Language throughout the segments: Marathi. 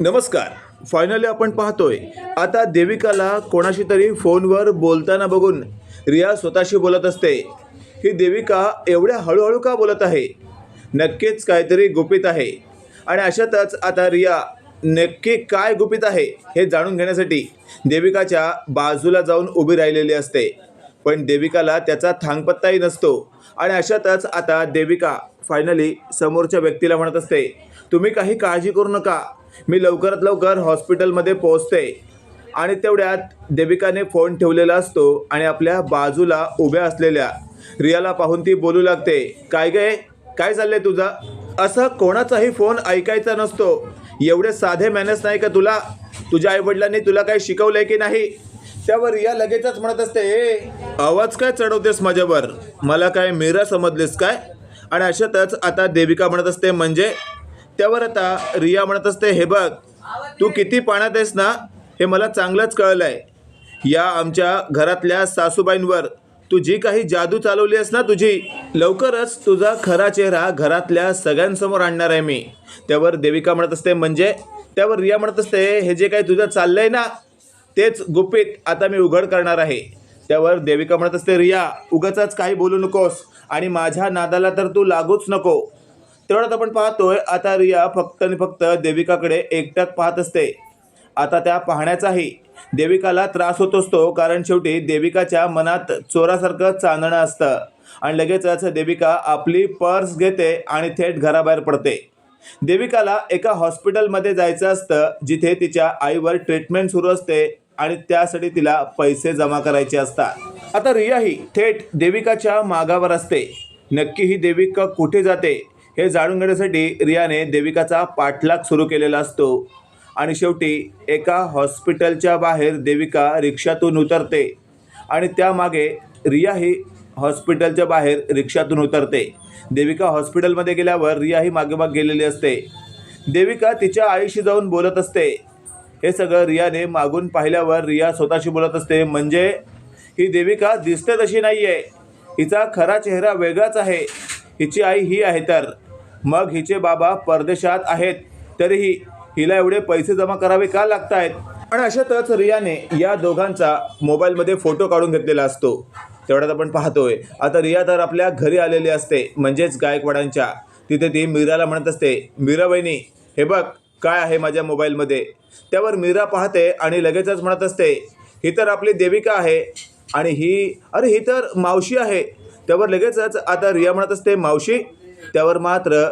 नमस्कार. फायनली आपण पाहतोय. आता देविकाला कोणाशी तरी फोनवर बोलताना बघून रिया स्वतःशी बोलत असते. ही देविका एवढ्या हळूहळू का बोलत आहे? नक्कीच काहीतरी गुपित आहे. आणि अशातच आता रिया नक्की काय गुपित आहे हे जाणून घेण्यासाठी देविकाच्या बाजूला जाऊन उभी राहिलेली असते. पण देविकाला त्याचा थांगपत्ताही नसतो. आणि अशातच आता देविका फायनली समोरच्या व्यक्तीला म्हणत असते तुम्ही काही काळजी करू नका. मी लवकरात लवकर हॉस्पिटलमध्ये पोहोचते. आणि तेवढ्यात देविकाने फोन ठेवलेला असतो आणि आपल्या बाजूला उभ्या असलेल्या रियाला पाहून ती बोलू लागते काय गे? काय चाललंय तुझा? असं कोणाचाही फोन ऐकायचा नसतो. एवढे साधे मॅनेज नाही का तुला? तुझ्या आईवडिलांनी तुला काही शिकवलंय की नाही? त्यावर रिया लगेचच म्हणत असते "ए, आवाज काय चढवतेस माझ्यावर? मला काय मीरा समजलीस काय? आणि अशातच आता देविका म्हणत असते म्हणजे त्यावर आता रिया म्हणत असते हे बघ तू किती पाण्यात आहेस ना हे मला चांगलंच कळलं आहे या आमच्या घरातल्या सासूबाईंवर तू जी काही जादू चालवली आहेस ना तुझी लवकरच तुझा खरा चेहरा घरातल्या सगळ्यांसमोर आणणार आहे मी. त्यावर देविका म्हणत असते म्हणजे? त्यावर रिया म्हणत असते हे जे काही तुझं चाललंय ना तेच गुपित आता मी उघड करणार आहे. त्यावर देविका म्हणत असते रिया उगाच काही बोलू नकोस आणि माझ्या नादाला तर तू लागूच नको. तेवढ्यात आपण पाहतोय आता रिया फक्त आणि फक्त देविकाकडे एकटक पाहत असते. आता त्या पाहण्याचाही देविकाला त्रास होत असतो कारण शेवटी देविकाच्या मनात चोरासारखं चांदणं असतं. आणि लगेचच देविका आपली पर्स घेते आणि थेट घराबाहेर पडते. देविकाला एका हॉस्पिटलमध्ये जायचं असतं जिथे तिच्या आईवर ट्रीटमेंट सुरू असते आणि त्यासाठी तिला पैसे जमा करायचे असतात. आता रिया ही थेट देविकाच्या मागावर असते. नक्की ही देविका कुठे जाते? हे जाणून घेण्यासाठी रियाने देविकाचा पाठलाग सुरू केलेला असतो. आणि शेवटी एका हॉस्पिटलच्या बाहेर देविका रिक्षातून उतरते. आणि त्यामागे रिया ही हॉस्पिटलच्या बाहेर रिक्षातून उतरते. देविका हॉस्पिटलमध्ये गेल्यावर रिया ही मागेमाग गेलेली असते. देविका तिच्या आईशी जाऊन बोलत असते. हे सगळं रियाने मागून पाहिल्यावर रिया स्वतःशी बोलत असते म्हणजे? ही देविका दिसते तशी नाही आहे हिचा खरा चेहरा वेगळाच आहे. हिची आई ही आहे तर. मग हिचे बाबा परदेशात आहेत. तरीही हिला एवढे पैसे जमा करावे का लागत आहेत आणि अशातच रियाने या दोघांचा मोबाईलमध्ये फोटो काढून घेतलेला असतो. तेवढ्यात आपण पाहतोय. आता रिया तर आपल्या घरी आलेली असते. म्हणजेच गायकवाडांच्या. तिथे ती मीराला म्हणत असते मीरा वहिनी हे बघ काय आहे माझ्या मोबाईलमध्ये? त्यावर मीरा पाहते आणि लगेचच म्हणत असते ही तर आपली देविका आहे. आणि ही अरे ही तर मावशी आहे. त्यावर लगेचच आता रिया म्हणत असते मावशी. त्यावर मात्र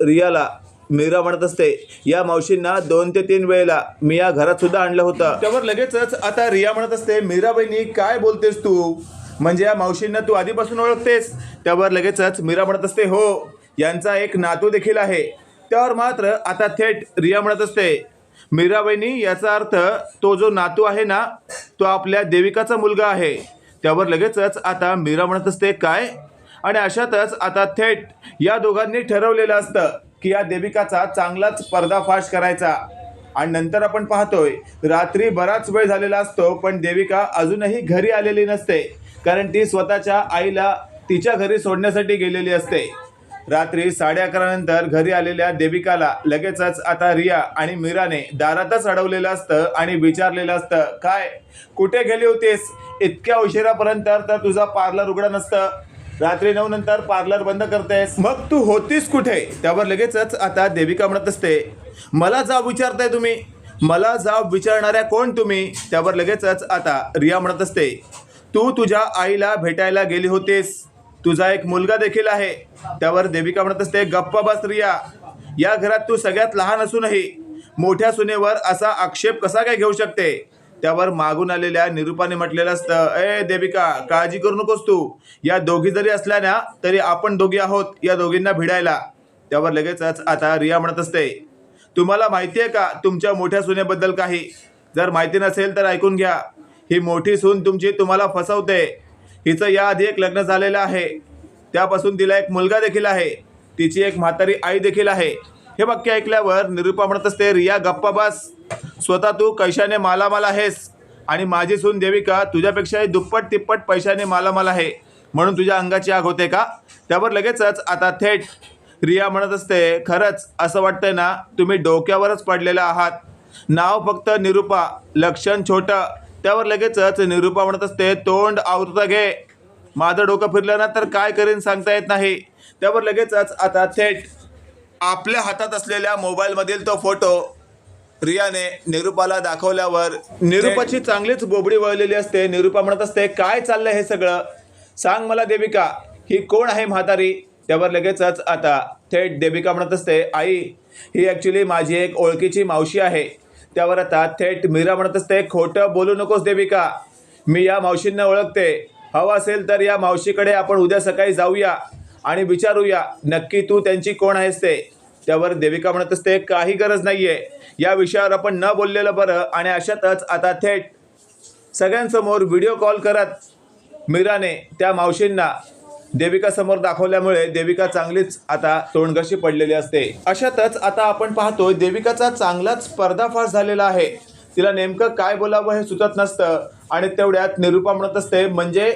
रियाला मीरा म्हणत असते या मावशींना दोन ते तीन वेळेला मी या घरात सुद्धा आणलं होतं. त्यावर लगेचच आता रिया म्हणत असते मीरा बहिणी काय बोलतेस तू? म्हणजे या मावशींना तू आधीपासून ओळखतेस. त्यावर लगेचच मीरा म्हणत असते हो यांचा एक नातू देखील आहे. त्यावर मात्र आता थेट रिया म्हणत असते मीरा बहिणी याचा अर्थ तो जो नातू आहे ना तो आपल्या देविकाचा मुलगा आहे. त्यावर लगेचच आता मीरा म्हणत असते काय? आणि अशातच आता थेट या दोघांनी ठरवलेलं असतं की या देविकाचा चांगलाच पर्दाफाश करायचा. आणि नंतर आपण पाहतोय रात्री बराच वेळ झालेला असतो पण देविका अजूनही घरी आलेली नसते. कारण ती स्वतःच्या आईला तिच्या घरी सोडण्यासाठी गेलेली असते. रात्री साडे अकरा नंतर घरी आलेल्या देविकाला लगेचच आता रिया आणि मीराने दारातच अडवलेलं असतं आणि विचारलेलं असतं काय? कुठे गेली होतीस? इतक्या उशिरापर्यंत तर तुझा पार्लर उघडं नसतं. रात्री नऊ नंतर पार्लर बंद करतेस. मग तू होतीस कुठे? त्यावर लगेचच आता देविका म्हणत असते मला जाब विचारताय तुम्ही. मला जाब विचारणाऱ्या कोण तुम्ही? त्यावर लगेचच आता रिया म्हणत असते तू तुझ्या आईला भेटायला गेली होतीस. तुझा एक मुलगा देखील आहे. त्यावर देविका म्हणत असते गप्पा बस रिया या घरात तू सगळ्यात लहान असूनही मोठ्या सुनेवर असा आक्षेप कसा काय घेऊ शकते? त्यावर मागून आलेल्या निरूपाने म्हटलेलं असतं ए देविका काळजी करू नकोस तू. या दोघी जरी असल्या ना तरी आपण दोघी आहोत या दोघींना भिडायला. त्यावर लगेचच आता रिया म्हणत असते तुम्हाला माहिती आहे का तुमच्या मोठ्या सुनेबद्दल काही? जर माहिती नसेल तर ऐकून घ्या. ही मोठी सून तुमची तुम्हाला फसवते. हिचं याआधी एक लग्न झालेलं आहे. त्यापासून तिला एक मुलगा देखील आहे. तिची एक म्हातारी आई देखील आहे. हे वाक्य ऐकल्यावर निरूपा म्हणत असते रिया गप्पा बस. स्वतः तू कैशाने मालामाल आहेस आणि माझी सून देविका तुझ्यापेक्षाही दुप्पट तिप्पट पैशाने मालामाल आहे. म्हणून तुझ्या अंगाची आग होते का? त्यावर लगेचच आता थेट रिया म्हणत असते खरंच असं वाटतंय ना तुम्ही डोक्यावरच पडलेला आहात. नाव फक्त निरूपा लक्षण छोटं. त्यावर लगेचच निरूपा म्हणत असते तोंड आवृत घे. माझं डोकं फिरलं ना तर काय करीन सांगता येत नाही. त्यावर लगेचच आता थेट आपल्या हातात असलेल्या मोबाईलमधील तो फोटो रियाने निरूपाला दाखवल्यावर निरूपाची चांगलीच बोबडी वळलेली असते. निरूपा म्हणत असते काय चाललंय हे सगळं? सांग मला देविका ही कोण आहे म्हातारी? त्यावर लगेचच आता थेट देविका म्हणत असते आई ही ॲक्च्युली माझी एक ओळखीची मावशी आहे. त्यावर आता थेट मीरा म्हणत असते खोटं बोलू नकोस देविका मी या मावशींना ओळखते. हवं असेल तर या मावशीकडे आपण उद्या सकाळी जाऊया आणि विचारूया नक्की तू त्यांची कोण आहेस ते. त्यावर देविका म्हणत असते काही गरज नाहीये. या विषयावर आपण न बोललेलं बरं आणि अशातच आता थेट सगळ्यांसमोर व्हिडिओ कॉल करत मीराने त्या मावशींना देविकासमोर दाखवल्यामुळे देविका चांगलीच आता तोंडगशी पडलेली असते. अशातच आता आपण पाहतोय देविकाचा चांगलाच पर्दाफाश झालेला आहे. तिला नेमकं काय बोलावं हे सुचत नसतं आणि तेवढ्यात निरूपा म्हणत असते म्हणजे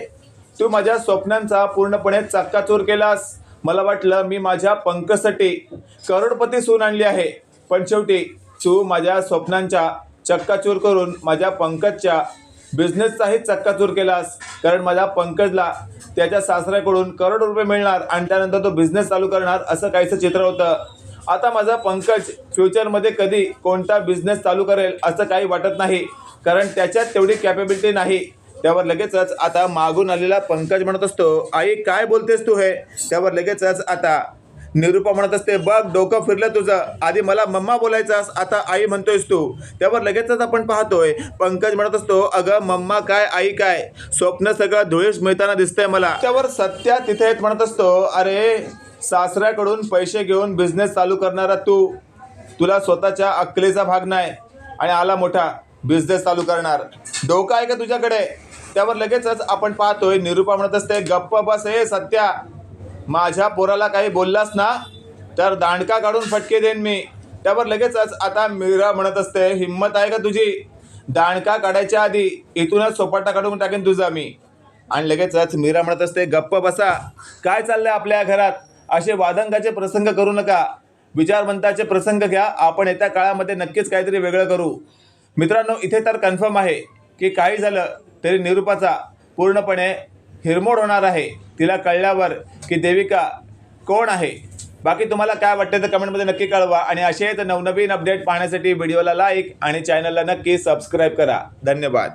तू माझ्या स्वप्नांचा पूर्णपणे चक्काचूर केलास. मला वाटलं मी माझ्या पंकजसाठी करोडपती सून आणली आहे. पण शेवटी तू माझ्या स्वप्नांच्या चक्काचूर करून माझ्या पंकजच्या बिझनेसचाही चक्काचूर केलास. कारण माझ्या पंकजला त्याच्या सासऱ्याकडून करोड रुपये मिळणार आणि त्यानंतर तो बिझनेस चालू करणार असं काहीचं चित्र होतं. आता माझा पंकज फ्युचरमध्ये कधी कोणता बिझनेस चालू करेल असं काही वाटत नाही. कारण त्याच्यात तेवढी कॅपेबिलिटी नाही. त्यावर लगेचच आता मागून आलेला पंकज म्हणत असतो आई काय बोलतेस तू हे? त्यावर लगेचच आता निरूपा म्हणत असते बघ डोकं फिरलं तुझं. आधी मला मम्मा बोलायचास आता आई म्हणतोयस तू. त्यावर लगेचच आपण पाहतोय पंकज म्हणत असतो अगं मम्मा काय आई काय? स्वप्न सगळं धुळीस मिळताना दिसतंय मला. त्यावर सत्या तिथे येत म्हणत असतो अरे सासऱ्याकडून पैसे घेऊन बिझनेस चालू करणारा तू. तुला स्वतःच्या अक्कलेचा भाग नाही आणि आला मोठा. बिझनेस चालू करणार. डोकं आहे का तुझ्याकडे? त्यावर लगेचच आपण पाहतोय निरूपा म्हणत असते गप्प बस हे सत्या. माझ्या पोराला काही बोललास ना तर दांडका काढून फटके देईन मी. त्यावर लगेचच आता मीरा म्हणत असते हिंमत आहे का तुझी? दांडका काढायच्या आधी इथूनच सोपाटा काढून टाकेन तुझा मी. आणि लगेचच मीरा म्हणत असते गप्प बसा. काय चाललंय आपल्या घरात? असे वादंगाचे प्रसंग करू नका. विचारवंताचे प्रसंग घ्या. आपण येत्या काळामध्ये नक्कीच काहीतरी वेगळं करू. मित्रांनो इथे तर कन्फर्म आहे की काही झालं तरी निरूपाचा पूर्णपणे हिरमोड होणार आहे. तिला कळल्यावर की देविका कोण आहे? बाकी तुम्हाला काय वाटतं तर कमेंटमध्ये नक्की कळवा आणि असेच नवनवीन अपडेट पाहण्यासाठी व्हिडिओला लाईक आणि चॅनलला नक्की सबस्क्राईब करा. धन्यवाद.